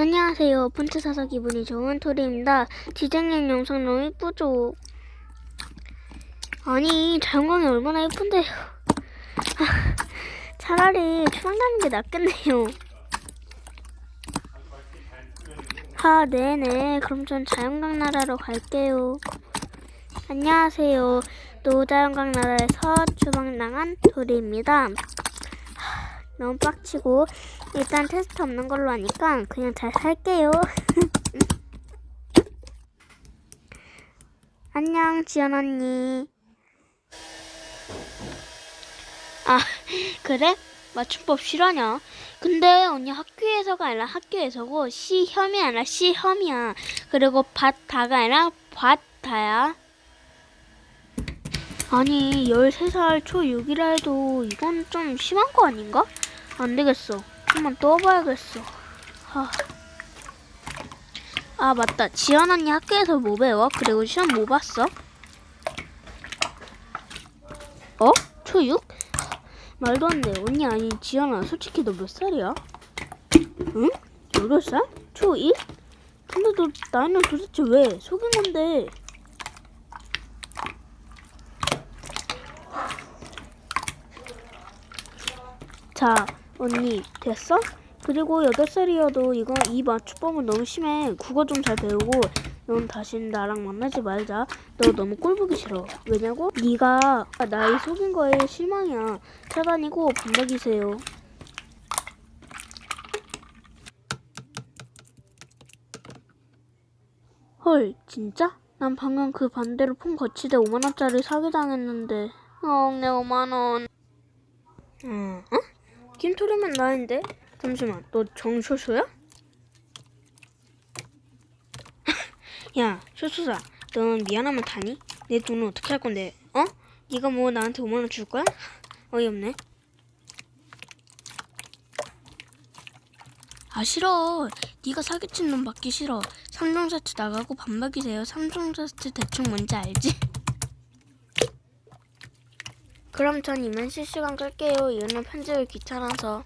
안녕하세요. 폰트 사서 기분이 좋은 토리입니다. 디자인 영상 너무 이쁘죠? 아니, 자연광이 얼마나 예쁜데요. 아, 차라리 추방 가는 게 낫겠네요. 아, 네네. 그럼 전 자연광 나라로 갈게요. 안녕하세요. 노자연광 나라에서 추방당한 토리입니다. 하, 너무 빡치고 일단 테스트 없는 걸로 하니까 그냥 잘 살게요. 안녕, 지연 언니. 아, 그래? 맞춤법 실화냐? 근데 언니 학교에서가 아니라 학교에서고 시험이 아니라 시험이야. 그리고 밭다가 아니라 밭다야. 아니, 13살 초 6이라 해도 이건 좀 심한 거 아닌가? 안 되겠어. 한번 떠봐야겠어. 하. 아, 맞다. 지연 언니 학교에서 뭐 배워? 그리고 시험 뭐 봤어? 어? 초6? 말도 안 돼. 언니 아니, 지연아. 솔직히 너 몇 살이야? 응? 8살? 초1? 근데 너 나이는 도대체 왜? 속인 건데. 자, 언니, 됐어? 그리고 8살이어도 이거 이 맞춤법은 너무 심해. 국어 좀 잘 배우고 넌 다시 나랑 만나지 말자. 너 너무 꼴보기 싫어. 왜냐고? 네가 나이 속인 거에 실망이야. 차단이고 반박이세요. 헐, 진짜? 난 방금 그 반대로 폰 거치대 5만원짜리 사기당했는데. 어, 내 5만원. 어, 어? 김토리면 나인데? 잠시만, 너 정쇼쇼야? 야, 쇼쇼사, 넌 미안하면 다니? 내 돈은 어떻게 할 건데? 어? 네가 뭐 나한테 5만 원 줄 거야? 어이없네. 아 싫어. 네가 사기친 놈 받기 싫어. 삼종사트 나가고 반박이세요. 삼종사트 대충 뭔지 알지? 그럼 전 이만 실시간 끌게요. 이유는 편집을 귀찮아서.